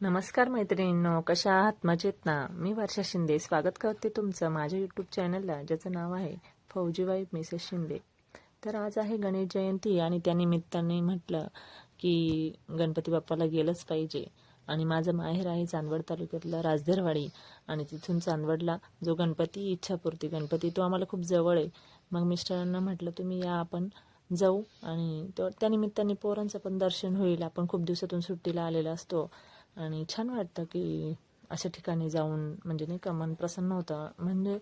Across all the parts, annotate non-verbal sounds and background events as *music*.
नमस्कार मैत्रिणींनो कशा आहात? मजेत ना? मी वर्षा शिंदे. स्वागत करते तुमचं माझ्या यूट्यूब चॅनलला ज्याचं नाव आहे फौजी वाईफ मिसेस शिंदे. तर आज आहे गणेश जयंती आणि त्या निमित्ताने म्हटलं की गणपती बाप्पाला गेलंच पाहिजे. आणि माझं माहेर आहे चांदवड तालुक्यातलं राजधरवाडी आणि तिथून चांदवडला जो गणपती इच्छापूर्ती गणपती तो आम्हाला खूप जवळ आहे. मग मिस्टरांना म्हटलं तुम्ही या आपण जाऊ. आणि तो त्या निमित्ताने पोरांचं पण दर्शन होईल. आपण खूप दिवसातून सुट्टीला आलेला असतो. आणि छान वाटतं की अशा ठिकाणी जाऊन म्हणजे नाही का मन प्रसन्न होतं. म्हणजे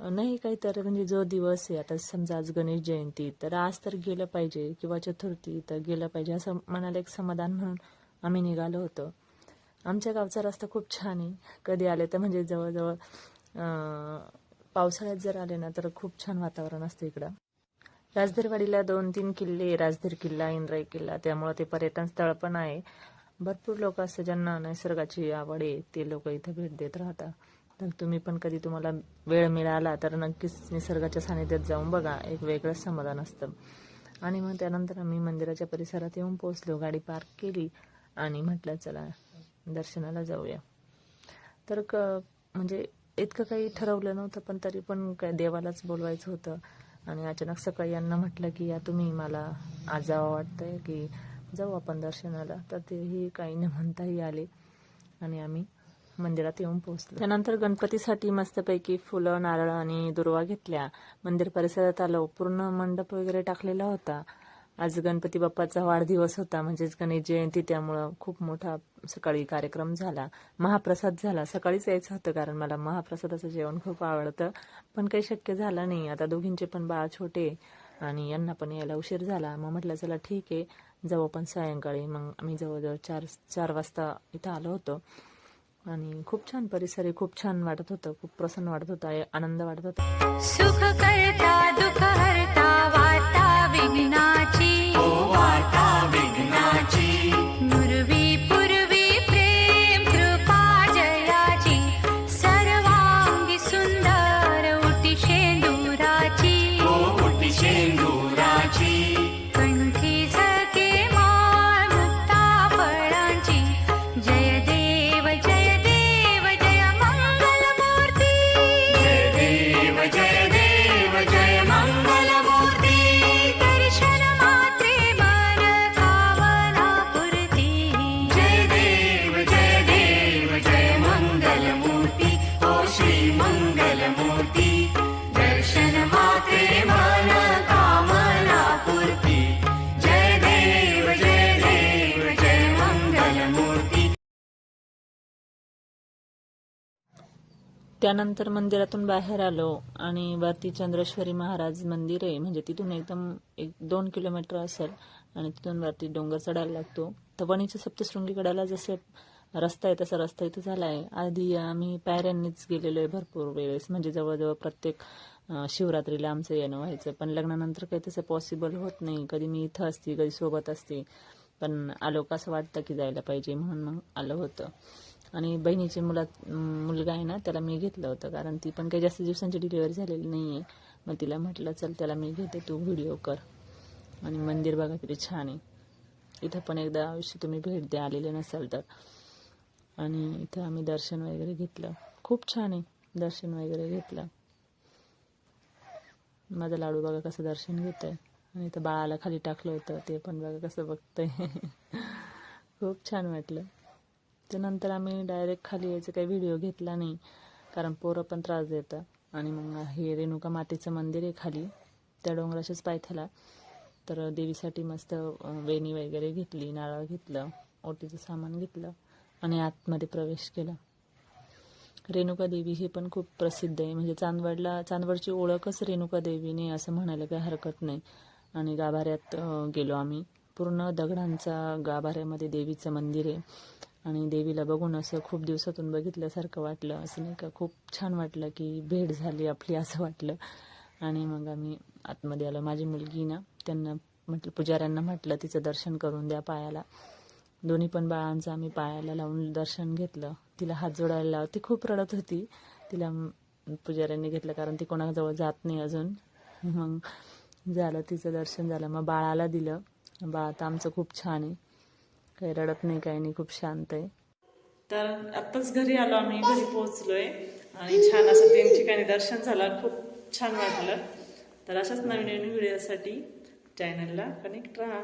नाही काही तर म्हणजे जो दिवस आहे आता समजा आज गणेश जयंती तर आज तर गेलं पाहिजे किंवा चतुर्थी तर गेलं पाहिजे असं मनाला एक समाधान म्हणून आम्ही निघालो होतो. आमच्या गावचा रस्ता खूप छान आहे. कधी आले तर म्हणजे जवळजवळ पावसाळ्यात जर आले ना तर खूप छान वातावरण असतं इकडं. राजधरवाडीला दोन तीन किल्ले राजधर किल्ला इंद्राई किल्ला त्यामुळे ते पर्यटन स्थळ पण आहे. भरपूर लोक असतात ज्यांना निसर्गाची आवड आहे ते लोक इथे भेट देत राहतात. तर तुम्ही पण कधी तुम्हाला वेळ मिळाला तर नक्कीच निसर्गाच्या सानिध्यात जाऊन बघा एक वेगळंच समाधान असतं. आणि मग त्यानंतर आम्ही मंदिराच्या परिसरात येऊन पोहोचलो गाडी पार्क केली आणि म्हटलं चला दर्शनाला जाऊया. तर क म्हणजे इतकं काही ठरवलं नव्हतं पण तरी पण काय देवालाच बोलवायचं होतं. आणि अचानक सकाळी यांना म्हटलं की या तुम्ही मला आज वाटतंय की जाऊ आपण दर्शनाला. तर तेही काही न म्हणताही आले आणि आम्ही मंदिरात येऊन पोहोचलो. त्यानंतर गणपतीसाठी मस्तपैकी फुलं नारळ आणि दुर्वा घेतल्या. मंदिर परिसरात आलो. पूर्ण मंडप वगैरे टाकलेला होता. आज गणपती बाप्पाचा वाढदिवस होता. म्हणजेच गणेश जयंती. त्यामुळं खूप मोठा सकाळी कार्यक्रम झाला. महाप्रसाद झाला. सकाळीच यायचं होतं कारण मला महाप्रसादाचं जेवण खूप आवडतं. पण काही शक्य झालं नाही. आता दोघींचे पण बाळ छोटे आणि यांना पण यायला उशीर झाला. मग म्हटलं चला ठीक आहे. जाऊ आपण सायंकाळी मग आम्ही जवळजवळ चार चार वाजता इथं आलो होतो. आणि खूप छान परिसर आहे खूप छान वाटत होतं खूप प्रसन्न वाटत होतं आनंद वाटत होता. त्यानंतर मंदिरातून बाहेर आलो आणि वरती चंद्रेश्वरी महाराज मंदिर आहे. म्हणजे तिथून एकदम एक दोन किलोमीटर असेल आणि तिथून वरती डोंगर चढायला लागतो. तर वणीच्या सप्तशृंगीकडाला जसे रस्ता आहे तसा रस्ता इथं झाला आहे आधी आम्ही पायऱ्यांनीच गेलेलो आहे भरपूर वेळेस. म्हणजे जवळजवळ प्रत्येक शिवरात्रीला आमचं येणं व्हायचं. पण लग्नानंतर काही तसं पॉसिबल होत नाही. कधी मी इथं असते कधी सोबत असते. पण आलो का असं वाटतं की जायला पाहिजे म्हणून मग आलं होतं. आणि बहिणीचे मुला मुलगा आहे ना त्याला मी घेतलं होतं. कारण ती पण काही जास्त दिवसांची डिलिव्हरी झालेली नाही आहे मग तिला म्हटलं चल त्याला मी घेते तू व्हिडिओ कर. आणि मंदिर बघा किती छान आहे. इथं पण एकदा आयुष्य तुम्ही भेट द्या आलेले नसाल तर. आणि इथं आम्ही दर्शन वगैरे घेतलं. खूप छान आहे दर्शन वगैरे घेतलं. माझा लाडू बघा कसं दर्शन घेत आहे आणि इथं बाळाला खाली टाकलं होतं ते पण बघा कसं बघतंय. *laughs* खूप छान वाटलं. त्यानंतर आम्ही डायरेक्ट खाली यायचं काही व्हिडिओ घेतला नाही. कारण पोरं पण त्रास देतात. आणि मग हे रेणुका मातेचं मंदिर आहे खाली. त्या डोंगराच्याच पायथ्याला. तर देवीसाठी मस्त वेणी वगैरे घेतली नारळ घेतलं ओटीचं सामान घेतलं आणि आतमध्ये प्रवेश केला. रेणुका देवी ही पण खूप प्रसिद्ध आहे. म्हणजे चांदवडला चांदवडची ओळखच रेणुका देवीने असं म्हणायला काही हरकत नाही. आणि गाभाऱ्यात गेलो आम्ही. पूर्ण दगडांचा गाभाऱ्यामध्ये देवीचं मंदिर आहे. आणि देवीला बघून असं खूप दिवसातून बघितल्यासारखं वाटलं. असं नाही का खूप छान वाटलं की भेट झाली आपली असं वाटलं. आणि मग आम्ही आतमध्ये आलो. माझी मुलगी ना त्यांना म्हटलं पुजाऱ्यांना म्हटलं तिचं दर्शन करून द्या पायाला. दोन्ही पण बाळांचं आम्ही पायाला लावून दर्शन घेतलं. तिला हात जोडायला लाव ती खूप रडत होती. तिला पुजाऱ्यांनी घेतलं कारण ती कोणाजवळ जात नाही अजून. मग झालं तिचं दर्शन झालं. मग बाळाला दिलं. बाळ तर आमचं खूप छान आहे. काही रडत नाही काही नाही खूप शांत आहे. तर आत्ताच घरी आलो आम्ही घरी पोहोचलोय. आणि छान असं तीन ठिकाणी दर्शन झालं खूप छान वाटलं. तर अशाच नवीन नवीन व्हिडिओसाठी चॅनलला कनेक्ट राहा.